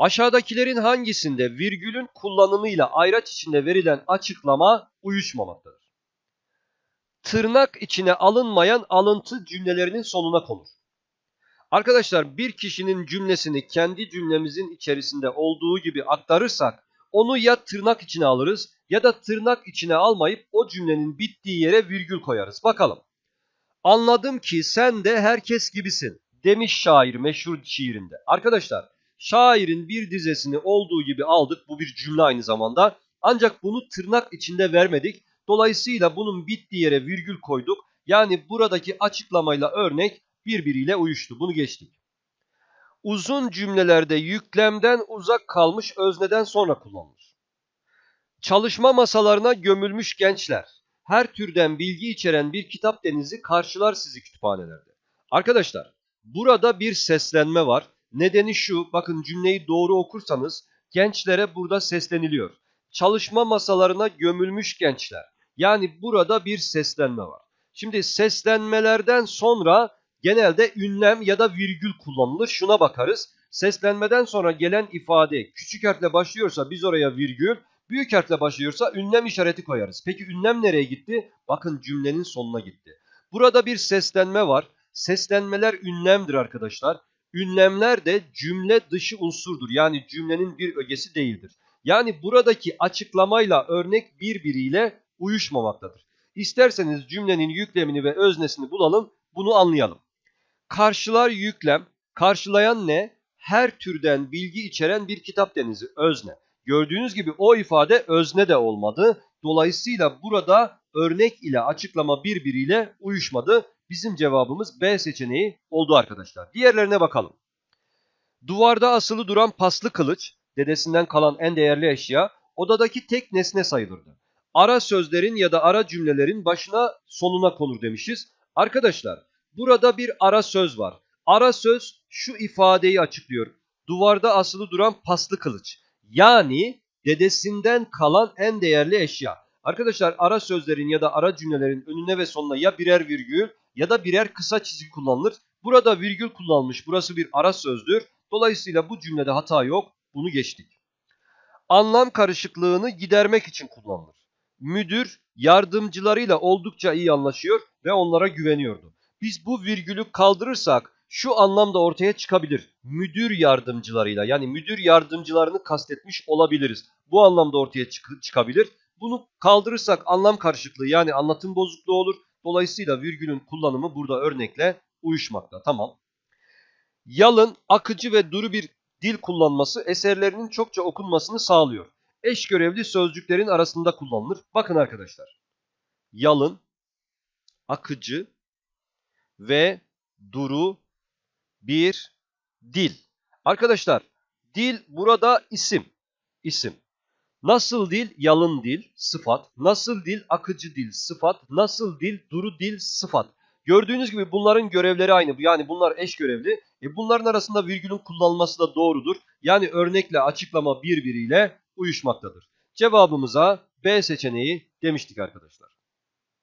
Aşağıdakilerin hangisinde virgülün kullanımıyla ayraç içinde verilen açıklama uyuşmamaktadır? Tırnak içine alınmayan alıntı cümlelerinin sonuna konur. Arkadaşlar bir kişinin cümlesini kendi cümlemizin içerisinde olduğu gibi aktarırsak onu ya tırnak içine alırız ya da tırnak içine almayıp o cümlenin bittiği yere virgül koyarız. Bakalım. Anladım ki sen de herkes gibisin demiş şair meşhur şiirinde. Arkadaşlar şairin bir dizesini olduğu gibi aldık. Bu bir cümle aynı zamanda. Ancak bunu tırnak içinde vermedik. Dolayısıyla bunun bittiği yere virgül koyduk. Yani buradaki açıklamayla örnek birbiriyle uyuştu. Bunu geçtik. Uzun cümlelerde yüklemden uzak kalmış özneden sonra kullanılır. Çalışma masalarına gömülmüş gençler. Her türden bilgi içeren bir kitap denizi karşılar sizi kütüphanelerde. Arkadaşlar burada bir seslenme var. Nedeni şu bakın cümleyi doğru okursanız gençlere burada sesleniliyor. Çalışma masalarına gömülmüş gençler. Yani burada bir seslenme var. Şimdi seslenmelerden sonra genelde ünlem ya da virgül kullanılır. Şuna bakarız. Seslenmeden sonra gelen ifade küçük harfle başlıyorsa biz oraya virgül, büyük harfle başlıyorsa ünlem işareti koyarız. Peki ünlem nereye gitti? Bakın cümlenin sonuna gitti. Burada bir seslenme var. Seslenmeler ünlemdir arkadaşlar. Ünlemler de cümle dışı unsurdur. Yani cümlenin bir ögesi değildir. Yani buradaki açıklamayla örnek birbiriyle uyuşmamaktadır. İsterseniz cümlenin yüklemini ve öznesini bulalım, bunu anlayalım. Karşılar yüklem, karşılayan ne? Her türden bilgi içeren bir kitap denizi, özne. Gördüğünüz gibi o ifade özne de olmadı. Dolayısıyla burada örnek ile açıklama birbiriyle uyuşmadı. Bizim cevabımız B seçeneği oldu arkadaşlar. Diğerlerine bakalım. Duvarda asılı duran paslı kılıç, dedesinden kalan en değerli eşya, odadaki tek nesne sayılırdı. Ara sözlerin ya da ara cümlelerin başına sonuna konur demişiz. Arkadaşlar burada bir ara söz var. Ara söz şu ifadeyi açıklıyor. Duvarda asılı duran paslı kılıç. Yani dedesinden kalan en değerli eşya. Arkadaşlar ara sözlerin ya da ara cümlelerin önüne ve sonuna ya birer virgül ya da birer kısa çizgi kullanılır. Burada virgül kullanılmış. Burası bir ara sözdür. Dolayısıyla bu cümlede hata yok. Bunu geçtik. Anlam karışıklığını gidermek için kullanılır. Müdür yardımcılarıyla oldukça iyi anlaşıyor ve onlara güveniyordu. Biz bu virgülü kaldırırsak şu anlamda ortaya çıkabilir. Müdür yardımcılarıyla yani müdür yardımcılarını kastetmiş olabiliriz. Bu anlamda ortaya çık- çıkabilir. Bunu kaldırırsak anlam karışıklığı yani anlatım bozukluğu olur. Dolayısıyla virgülün kullanımı burada örnekle uyuşmakta. Tamam. Yalın, akıcı ve duru bir dil kullanması eserlerinin çokça okunmasını sağlıyor. Eş görevli sözcüklerin arasında kullanılır. Bakın arkadaşlar. Yalın, akıcı ve duru bir dil. Arkadaşlar dil burada isim. İsim. Nasıl dil? Yalın dil, sıfat. Nasıl dil? Akıcı dil, sıfat. Nasıl dil? Duru dil, sıfat. Gördüğünüz gibi bunların görevleri aynı. Yani bunlar eş görevli. E bunların arasında virgülün kullanılması da doğrudur. Yani örnekle açıklama birbiriyle uyuşmaktadır. Cevabımıza B seçeneği demiştik arkadaşlar.